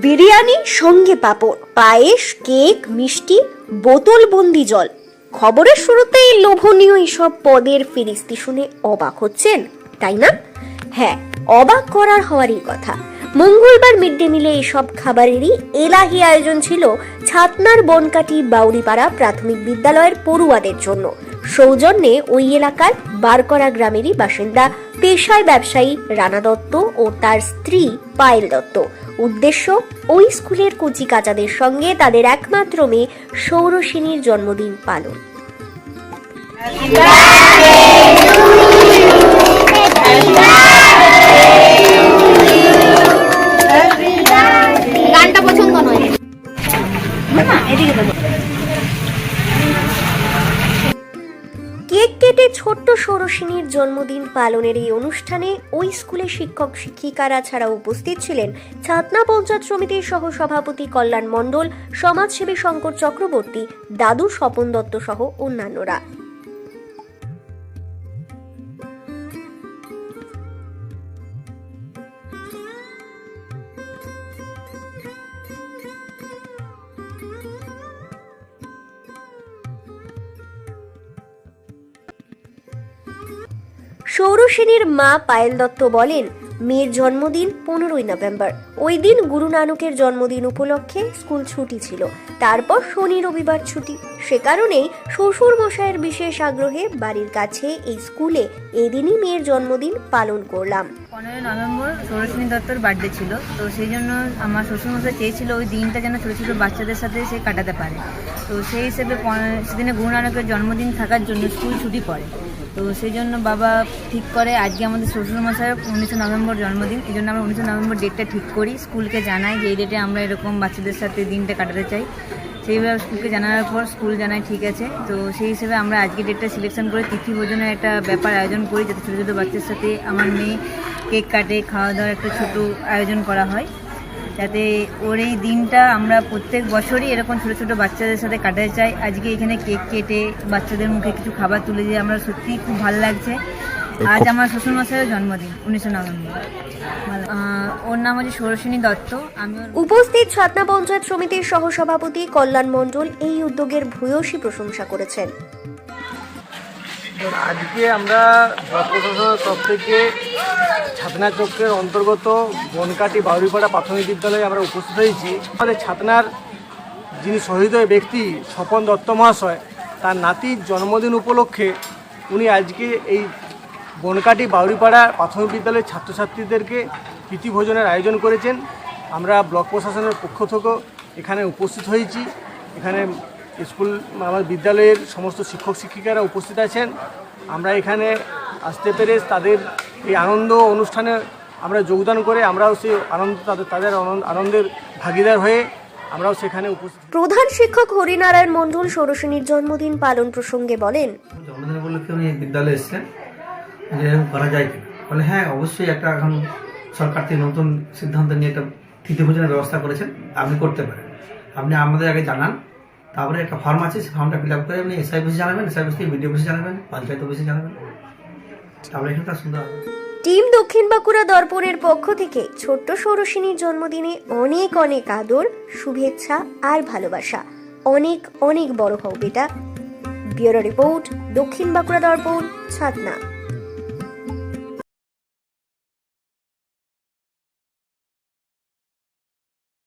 বিরিয়ানি, সঙ্গে পাঁপড়, পায়েস, কেক, মিষ্টি বোতলবন্দি জল। খবরের শুরুতেই লোভনীয় এইসব পদের ফিরিস্তি শুনে অবাক হচ্ছেন, তাই না? হ্যাঁ অবাক করার হওয়ারই কথা। মঙ্গলবার মিড ডে মিলে এসব খাবারেরই এলাহি আয়োজন ছিল ছাতনার বনকাটি বাউরিপাড়া প্রাথমিক বিদ্যালয়ের পড়ুয়াদের জন্য। সৌজন্যে ওই এলাকার বারকরা গ্রামেরই বাসিন্দা পেশায় ব্যবসায়ী রানা দত্ত ও তার স্ত্রী পায়েল দত্ত। উদ্দেশ্য, ওই স্কুলের কুচি কাচাদের সঙ্গে তাদের একমাত্র মেয়ে সৌরসিনীর জন্মদিন পালন। ছোট্ট ষোড়শিনীর জন্মদিন পালনের এই অনুষ্ঠানে ওই স্কুলের শিক্ষক শিক্ষিকারা ছাড়া উপস্থিত ছিলেন ছাতনা পঞ্চায়েত সমিতির সহ সভাপতি কল্যাণ মণ্ডল, সমাজসেবী শঙ্কর চক্রবর্তী, দাদু স্বপন দত্ত সহ অন্যান্যরা। সৌরসেনীর মা পায়েল দত্ত বলেন, মেয়ের জন্মদিন পনেরোই নভেম্বর। ওই দিন গুরু নানকের জন্মদিন উপলক্ষে স্কুল ছুটি ছিল। তারপর শনি রবিবার ছুটি। সে কারণেই শ্বশুর মশাইয়ের বিশেষ আগ্রহে বাড়ির কাছে এই স্কুলে এদিনই মেয়ের জন্মদিন পালন করলাম। পনেরোই নভেম্বর সৌরশ্মী দত্তর বার্থডে ছিল। তো সেই জন্য আমার শ্বশুরমশাই চেয়েছিল ওই দিনটা যেন ছোটো ছোটো বাচ্চাদের সাথে সে কাটাতে পারে। তো সেই হিসেবে সেদিনে গুরু নানকের জন্মদিন থাকার জন্য স্কুল ছুটি পড়ে। তো সেই জন্য বাবা ঠিক করে, আজকে আমাদের শ্বশুরমশাইয়ের উনিশে নভেম্বর জন্মদিন, এই জন্য আমরা উনিশে নভেম্বর ডেটটা ঠিক করি, স্কুলকে জানাই যে এই ডেটে আমরা এরকম বাচ্চাদের সাথে দিনটা কাটাতে চাই। সেইভাবে স্কুলকে জানানোর পর স্কুল জানায় ঠিক আছে। তো সেই হিসেবে আমরা আজকে ডেটটা সিলেকশন করে তিথি ভোজনের একটা ব্যাপার আয়োজন করি, যাতে ছোটো ছোটো বাচ্চার সাথে আমার মেয়ে কেক কাটে খাওয়া দাওয়ার একটা ছোটো আয়োজন করা হয়। যাতে ওর এই দিনটা আমরা প্রত্যেক বছরই এরকম ছোটো ছোটো বাচ্চাদের সাথে কাটাতে চাই। আজকে এখানে কেক কেটে বাচ্চাদের মুখে কিছু খাবার তুলে দিয়ে আমরা সত্যিই খুব ভালো লাগছে। আজ আমার শ্বশুরমশাইয়ের জন্মদিন উনিশে নভেম্বর। ওর নাম হচ্ছে সরোসিনী দত্ত। আমি উপস্থিত ছাতনা পঞ্চায়েত সমিতির সহসভাপতি কল্যাণ মণ্ডল এই উদ্যোগের ভূয়সী প্রশংসা করেছেন। আজকে আমরা প্রশাসনের তরফ থেকে ছাতনা চক্রের অন্তর্গত বনকাটি বাউরিপাড়া প্রাথমিক বিদ্যালয়ে আমরা উপস্থিত হয়েছি। আমাদের ছাতনার যিনি শহীদ ব্যক্তি স্বপন দত্ত মহাশয়, তার নাতির জন্মদিন উপলক্ষে উনি আজকে এই বনকাটি বাউরিপাড়া প্রাথমিক বিদ্যালয়ের ছাত্রছাত্রীদেরকে প্রীতি ভোজনের আয়োজন করেছেন। আমরা ব্লক প্রশাসনের পক্ষ থেকেও এখানে উপস্থিত হয়েছি। এখানে স্কুল আমার বিদ্যালয়ের সমস্ত শিক্ষক শিক্ষিকারা উপস্থিত আছেন। আমরা এখানে আসতে পেরে তাদের এই আনন্দ অনুষ্ঠানে আমরা যোগদান করে আমরাও সেই আনন্দ তাদের তাদের আনন্দের ভাগিদার হয়ে আমরাও সেখানে উপস্থিত প্রধান শিক্ষক হরিনারায়ণ মণ্ডল ষোড়শিনীর জন্মদিন পালন প্রসঙ্গে বলেন জন্মদিন উপলক্ষে উনি বিদ্যালয়ে এসেছেন যে করা যায় কি বলে হ্যাঁ অবশ্যই একটা এখন সরকার থেকে নতুন সিদ্ধান্ত নিয়ে একটা তৃতীয় ভোজনের ব্যবস্থা করেছেন আপনি করতে পারেন। আপনি আমাদের আগে জানান তারপরে একটা ফর্ম আছে, সেই ফর্মটা ফিল আপ করে আপনি এসআই অফিসে জানাবেন এসআই থেকে বিডিও অফিসে জানাবেন, পঞ্চায়েত অফিসে জানাবেন। তারপরে এখানে তার সুন্দর টিম দক্ষিণ বাঁকুড়া দর্পণের পক্ষ থেকে ছোট্ট ষোড়শিনীর জন্মদিনে অনেক অনেক আদর, শুভেচ্ছা আর ভালোবাসা। অনেক অনেক বড় হও বেটা ব্যুরো রিপোর্ট, দক্ষিণ বাঁকুড়া দর্পণ, ছাতনা।